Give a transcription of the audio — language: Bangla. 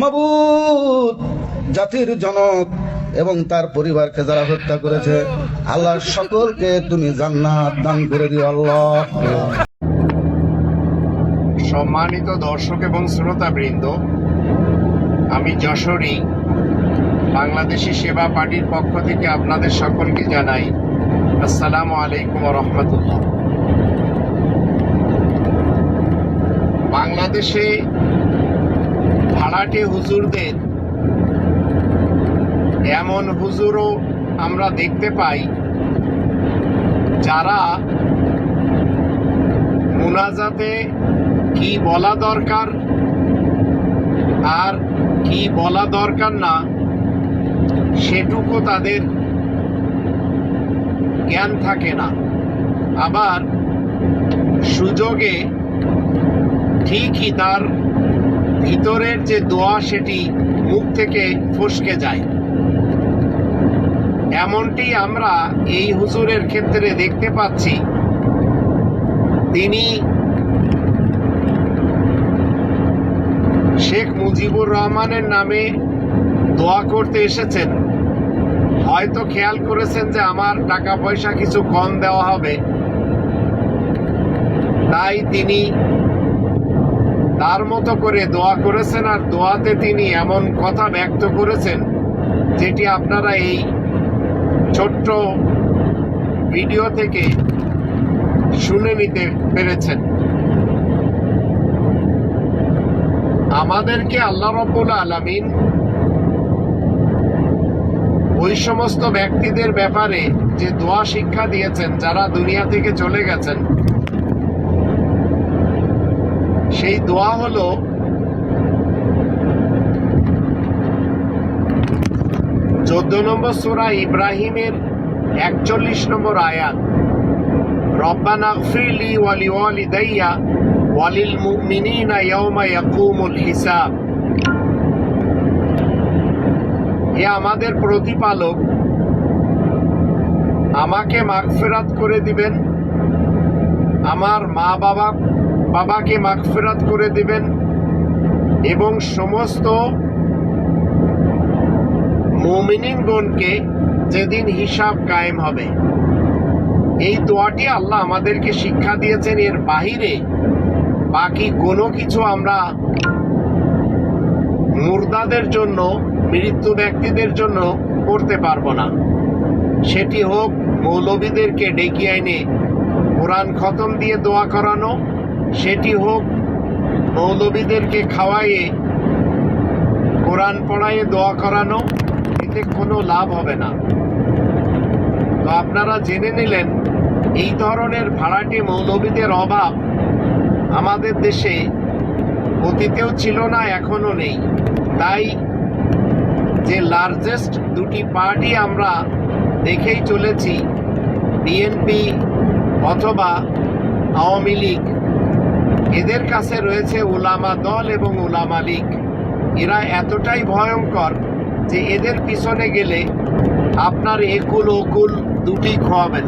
মাবুদ, জাতির জনক এবং তার পরিবারকে যারা হত্যা করেছে আল্লাহ সকলকে তুমি জান্নাত দান করে দিও আল্লাহ। সম্মানিত দর্শক এবং শ্রোতাবৃন্দ, আমি যশোরী, বাংলাদেশি সেবা পার্টির পক্ষ থেকে আপনাদের সকলকে জানাই আসসালামু আলাইকুম রহমতুল্লাহ। বাংলাদেশে ভাড়াটে হুজুরদের। এমন হুজুরও আমরা দেখতে পাই, যারা মুনাজাতে কি বলা দরকার আর কি বলা দরকার না, সেটুকু তাদের জ্ঞান থাকে না। আবার সুযোগে ঠিকই তার ভিতরের যে দোয়া সেটি মুখ থেকে ফসকে যায়। এমনটি আমরা এই হুজুরের ক্ষেত্রে দেখতে পাচ্ছি। তিনি শেখ মুজিবুর রহমানের নামে দোয়া করতে এসেছেন। হয়তো খেয়াল করেছেন যে আমার টাকা পয়সা কিছু কম দেওয়া হবে। তাই তিনি তার মতো করে দোয়া করেছেন আর দোয়াতে তিনি এমন কথা ব্যক্ত করেছেন যেটি আপনারা এই ছোট্ট ভিডিও থেকে শুনে নিতে পেরেছেন। আমাদেরকে আল্লাহ রব্বুল আলামিন ওই সমস্ত ব্যক্তিদের ব্যাপারে যে দোয়া শিক্ষা দিয়েছেন যারা দুনিয়া থেকে চলে গেছেন সেই দোয়া হলো চোদ্দ নম্বর সুরা ইব্রাহিমের একচল্লিশ নম্বর আয়াত। রব্বানা ফিরলি ওয়ালি ওয়ালিদাইয়া ওয়ালিল মুমিনিনা ইয়াউমা ইয়াকুমুল হিসাব। হে আমাদের প্রতিপালক, আমাকে মাগফিরাত করে দিবেন। আমার মা বাবা বাবাকে মাগফিরাত করে দিবেন এবং সমস্ত মুমিনিনগণকে যেদিন হিসাব কায়েম হবে। এই দোয়াটি আল্লাহ আমাদেরকে শিক্ষা দিয়েছেন, এর বাহিরে বাকি কোনো কিছু আমরা মুর্দাদের জন্য, মৃত্যু ব্যক্তিদের জন্য করতে পারব না। সেটি হোক, মৌলবীদেরকে ডেকে এনে কোরআন খতম দিয়ে দোয়া করানো সেটি হোক, মৌলবীদেরকে খাওয়াইয়ে কোরআন পড়াইয়ে দোয়া করানো, এতে কোনো লাভ হবে না। তো আপনারা জেনে নিলেন, এই ধরনের ভাড়াটি মৌলবীদের অভাব আমাদের দেশে অতীতেও ছিল না, এখনও নেই। তাই যে লার্জেস্ট দুটি পার্টি আমরা দেখেই চলেছি বিএনপি অথবা আওয়ামী লীগ এদের কাছে রয়েছে ওলামা দল এবং ওলামা লীগ। এরা এতটাই ভয়ঙ্কর যে এদের পিছনে গেলে আপনার একুল ওকুল দুটি খোয়াবেন।